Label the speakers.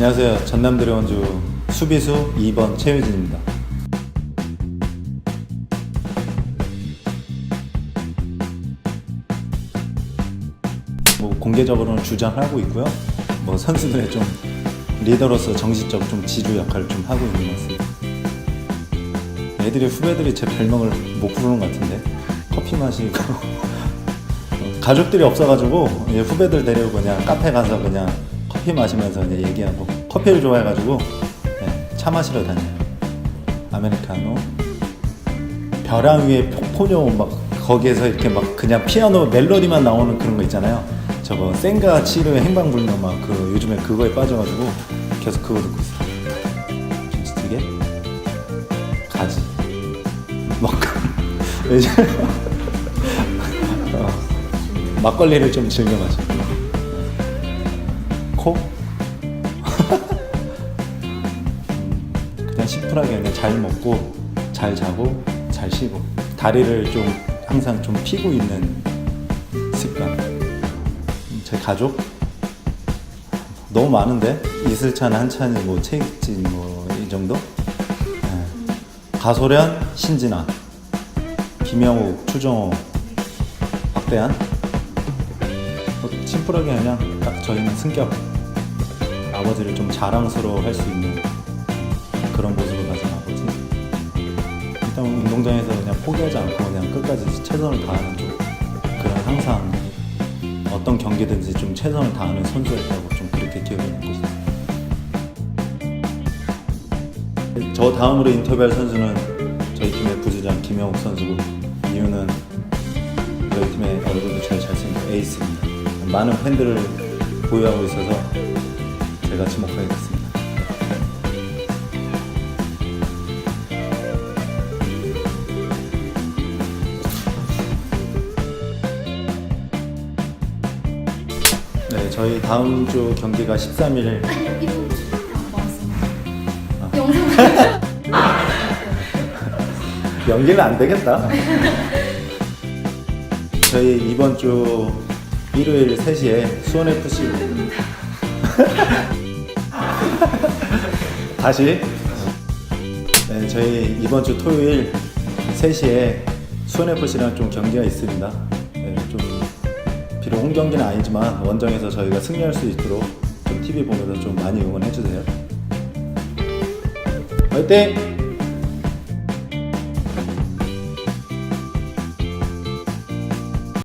Speaker 1: 안녕하세요. 전남 드래곤즈 수비수 2번 최유진입니다. 뭐 공개적으로는 주장하고 있고요. 뭐 선수들의 좀 리더로서 정신적 좀 지주 역할을 좀 하고 있는 것 같습니다. 애들이 후배들이 제 별명을 못 부르는 것 같은데 커피 마시고 가족들이 없어가지고 이제 후배들 데리고 그냥 카페 가서 그냥 커피 마시면서 이제 얘기하고 커피를 좋아해가지고 네, 차 마시러 다녀요. 아메리카노 벼랑 위에 폭포녀 막 거기에서 이렇게 막 그냥 피아노 멜로디만 나오는 그런 거 있잖아요. 저거 센가 치르의 행방불명 막 그 요즘에 그거에 빠져가지고 계속 그거 듣고 있어요. 김치찌개, 가지, 먹고 요즘 어, 막걸리를 좀 즐겨 마셔. 코? 그냥 심플하게 그냥 잘 먹고 잘 자고 잘 쉬고 다리를 좀 항상 좀 피고 있는 습관. 제 가족 너무 많은데 이슬찬 한찬이 뭐 채익진 뭐 이 정도? 네. 가소련 신진아 김영욱 추정호 박대한 뭐 심플하게 그냥 딱 저희는 승격 아버지를 좀 자랑스러워 할 수 있는 그런 모습을 가진 아버지 일단 운동장에서 그냥 포기하지 않고 그냥 끝까지 최선을 다하는 좀 그런 항상 어떤 경기든지 좀 최선을 다하는 선수였다고 좀 그렇게 기억에 남고 있습니다 저 다음으로 인터뷰할 선수는 저희 팀의 부주장 김영욱 선수고 이유는 저희 팀의 얼굴도 제일 잘생긴 에이스입니다. 많은 팬들을 보유하고 있어서 제가 지목하게 됐습니다. 네, 저희 다음 주 경기가 13일
Speaker 2: 아니요 이분 안 봤어요. 영상
Speaker 1: 연기는 안 되겠다. 저희 이번 주 일요일 3시에 수원 FC 다시 네, 저희 이번 주 토요일 3시에 수원 FC랑 좀 경기가 있습니다. 네, 좀 비록 홈 경기는 아니지만 원정에서 저희가 승리할 수 있도록 좀 TV 보면서 좀 많이 응원해 주세요. 화이팅!